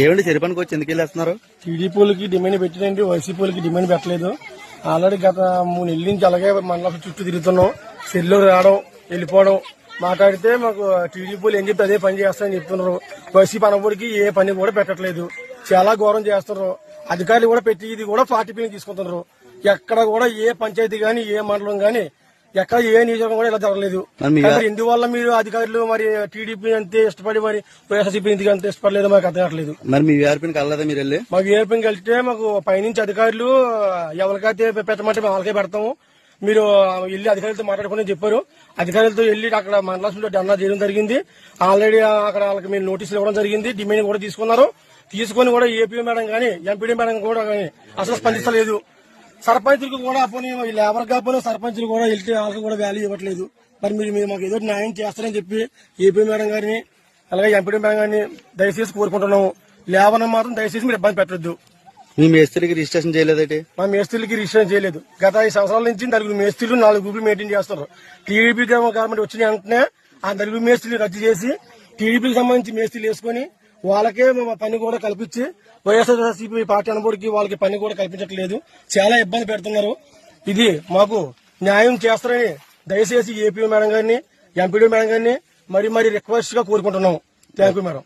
ఏమండి చెరుపనికి వచ్చి ఎందుకు వెళ్ళేస్తున్నారు? టీడీపీలకి డిమాండ్ పెట్టినండి వైసీపీలకి డిమాండ్ పెట్టలేదు. ఆల్రెడీ గత మూడు నెలల నుంచి అలాగే మండలం చుట్టూ తిరుగుతున్నాం. సెల్లు రావడం వెళ్ళిపోవడం. మాట్లాడితే మాకు టీడీపీలు ఏం చెప్తే అదే పని చేస్తారని చెప్తున్నారు. వైసీపీ అనబడికి ఏ పని కూడా పెట్టట్లేదు. చాలా ఘోరం చేస్తున్నారు. అధికారులు కూడా పెట్టి ఇది కూడా పార్టీ పని తీసుకుంటున్నారు ఎక్కడ కూడా ఏ పంచాయతీ కానీ ఏ మండలం కానీ ఎక్కడ ఏ నియోజకవర్గం కూడా ఇలా జరగలేదు. మరి మీ- మరి అధికారులు మరి టీడీపీ అంతే ఇష్టపడి మరి వైఎస్ఆర్సీపీ ఎందుకు అంత ఇష్టపడలేదు మాకు అర్థం కావట్లేదు. మరి మీ వీఆర్పీని కలలేదా మీరు వెళ్ళి? మాకు ఏర్పంకి వెళ్తే మాకు పైనుంచి అధికారులు ఎవరికైతే పెట్టమంటే మేము వాళ్ళకే పెడతాము. మీరు వెళ్ళి అధికారులతో మాట్లాడుకుని చెప్పారు. అధికారులతో వెళ్ళి అక్కడ మండలంలో ధర్నా చేయడం జరిగింది. ఆల్రెడీ అక్కడ వాళ్ళకి మీరు నోటీసులు ఇవ్వడం జరిగింది. డిమాండ్ కూడా తీసుకున్నారు. తీసుకొని కూడా ఏపీ మేడం కానీ ఎంపీడీ మేడం కూడా కానీ అసలు స్పందిస్తలేదు. సర్పంచులకు కూడా పోనీ లేబర్ కాకపోయినా సర్పంచులు కూడా వెళ్తే వాళ్ళకి కూడా వాల్యూ ఇవ్వట్లేదు. మరి మీరు మీరు మాకు ఏదో న్యాయం చేస్తారని చెప్పి ఏపీ మేడం గారిని అలాగే ఎంపీడీ మేడం గారిని దయచేసి కోరుకుంటున్నాము. లేబర్ మాత్రం దయచేసి మీరు ఇబ్బంది పెట్టొద్దు. మీ మేస్త్రికి రిజిస్ట్రేషన్ చేయలేదటి మా మేస్త్రీలకి రిజిస్ట్రేషన్ చేయలేదు. గత ఐదు సంవత్సరాల నుంచి నలుగురు మేస్త్రీలు నాలుగు గ్రూపులు మెయింటైన్ చేస్తారు టీడీపీ గవర్నమెంట్ వచ్చిన వెంటనే ఆ నలుగురు మేస్త్రీలు రద్దు చేసి టీడీపీకి సంబంధించి మేస్త్రీలు వేసుకొని వాళ్ళకే మా పని కూడా కల్పించి వైఎస్ఆర్సీపీ పార్టీ అనుబడికి వాళ్ళకి పని కూడా కల్పించట్లేదు. చాలా ఇబ్బంది పెడుతున్నారు. ఇది మాకు న్యాయం చేస్తారని దయచేసి ఏపీ మేడం గారిని ఎంపీడీ మేడం గారిని మరి మరి రిక్వెస్ట్గా కోరుకుంటున్నాం థ్యాంక్ యూ మేడం